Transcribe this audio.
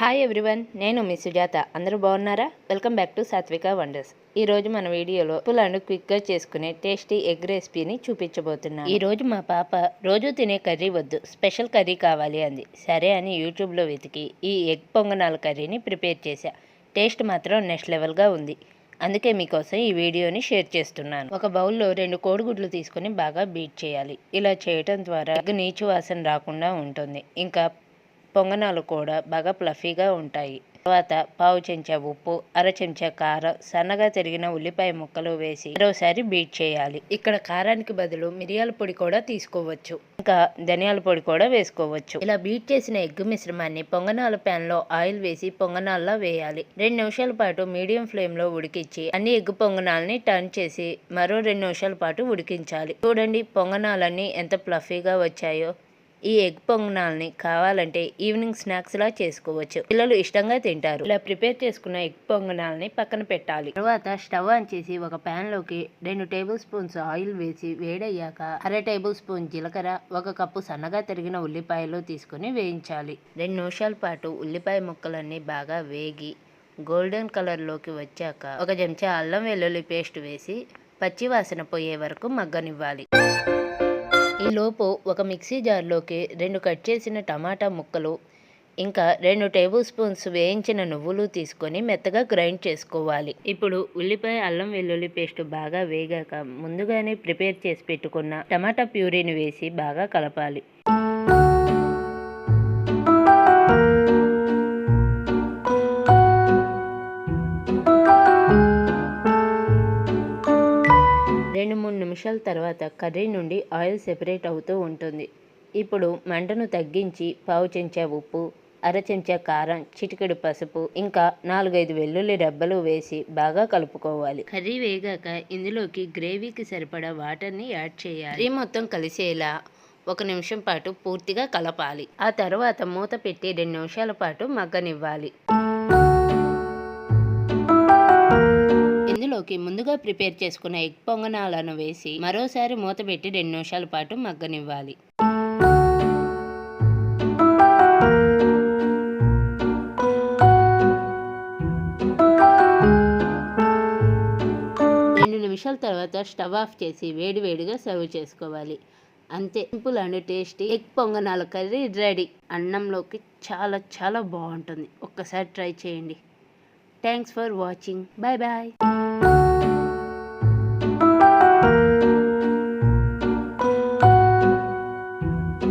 Hi everyone నేను మీ సుజాత. అందరూ బాగున్నారా? Welcome back to Satvika wonders ఈ రోజు మన వీడియోలో పులాను క్విక్గా చేసుకునే టేస్టీ ఎగ్ రెసిపీని చూపించబోతున్నాను. ఈ రోజు మా పాప రోజు తినే కర్రీ వద్దు స్పెషల్ కర్రీ కావాలి అంది. సరే అని యూట్యూబ్లో వెతికి ఈ ఎగ్ పొంగనాల కర్రీని ప్రిపేర్ చేశా. టేస్ట్ మాత్రం నెక్స్ట్ లెవెల్గా ఉంది. అందుకే మీకోసం ఈ వీడియోని షేర్ చేస్తున్నాను. ఒక బౌల్లో రెండు కోడిగుడ్లు తీసుకొని బాగా బీట్ చేయాలి. ఇలా చేయటం ద్వారా ఎగ్ నీచు వాసన రాకుండా ఉంటుంది. ఇంకా పొంగనాలు కూడా బాగా ప్లఫీగా ఉంటాయి. తర్వాత పావు చెంచా ఉప్పు అర చెంచా కారం సన్నగా తరిగిన ఉల్లిపాయ ముక్కలు వేసి మరోసారి బీట్ చేయాలి. ఇక్కడ కారానికి బదులు మిరియాల పొడి కూడా తీసుకోవచ్చు. ఇంకా ధనియాల పొడి కూడా వేసుకోవచ్చు. ఇలా బీట్ చేసిన ఎగ్ మిశ్రమాన్ని పొంగనాల ప్యాన్లో ఆయిల్ వేసి పొంగనాల్లో వేయాలి. రెండు నిమిషాల పాటు మీడియం ఫ్లేమ్లో ఉడికించి అన్ని ఎగ్ పొంగనాలని టర్న్ చేసి మరో రెండు నిమిషాల పాటు ఉడికించాలి. చూడండి పొంగనాలన్నీ ఎంత ప్లఫీగా వచ్చాయో. ఈ ఎగ్ పొంగనాల్ని కావాలంటే ఈవినింగ్ స్నాక్స్లా చేసుకోవచ్చు. పిల్లలు ఇష్టంగా తింటారు. ఇలా ప్రిపేర్ చేసుకున్న ఎగ్ పొంగనాల్ని పక్కన పెట్టాలి. తర్వాత స్టవ్ ఆన్ చేసి ఒక పాన్లోకి రెండు టేబుల్ స్పూన్స్ ఆయిల్ వేసి వేడయ్యాక అర టేబుల్ స్పూన్ జీలకర్ర ఒక కప్పు సన్నగా తరిగిన ఉల్లిపాయలు తీసుకుని వేయించాలి. రెండు నిమిషాల పాటు ఉల్లిపాయ ముక్కలన్నీ బాగా వేగి గోల్డెన్ కలర్లోకి వచ్చాక ఒక చెంచా అల్లం వెల్లుల్లి పేస్ట్ వేసి పచ్చి వాసన పోయే వరకు మగ్గనివ్వాలి. ఈలోపు లోపు ఒక మిక్సీ జార్లోకి రెండు కట్ చేసిన టమాటా ముక్కలు ఇంకా రెండు టేబుల్ స్పూన్స్ వేయించిన నువ్వులు తీసుకొని మెత్తగా గ్రైండ్ చేసుకోవాలి. ఇప్పుడు ఉల్లిపాయ అల్లం వెల్లుల్లి పేస్ట్ బాగా వేగాక ముందుగానే ప్రిపేర్ చేసి పెట్టుకున్న టమాటా ప్యూరీని వేసి బాగా కలపాలి. రెండు మూడు నిమిషాల తర్వాత కర్రీ నుండి ఆయిల్ సెపరేట్ అవుతూ ఉంటుంది. ఇప్పుడు మంటను తగ్గించి పావు చెంచా ఉప్పు అర చెంచా కారం చిటికెడు పసుపు ఇంకా నాలుగైదు వెల్లుల్లి రెబ్బలు వేసి బాగా కలుపుకోవాలి. కర్రీ వేగాక ఇందులోకి గ్రేవీకి సరిపడా వాటర్ని యాడ్ చేయాలి. కర్రీ మొత్తం కలిసేలా ఒక నిమిషం పాటు పూర్తిగా కలపాలి. ఆ తర్వాత మూత పెట్టి రెండు నిమిషాల పాటు మగ్గనివ్వాలి. ఇందులోకి ముందుగా ప్రిపేర్ చేసుకున్న ఎగ్ పొంగనాలను వేసి మరోసారి మూత పెట్టి రెండు నిమిషాల పాటు మగ్గనివ్వాలి. రెండు నిమిషాల తర్వాత స్టవ్ ఆఫ్ చేసి వేడివేడిగా సర్వ్ చేసుకోవాలి. అంతే. సింపుల్ అండ్ టేస్టీ ఎగ్ పొంగనాల కర్రీ రెడీ. అన్నంలోకి చాలా చాలా బాగుంటుంది. ఒక్కసారి ట్రై చేయండి. Thanks for watching. Bye bye.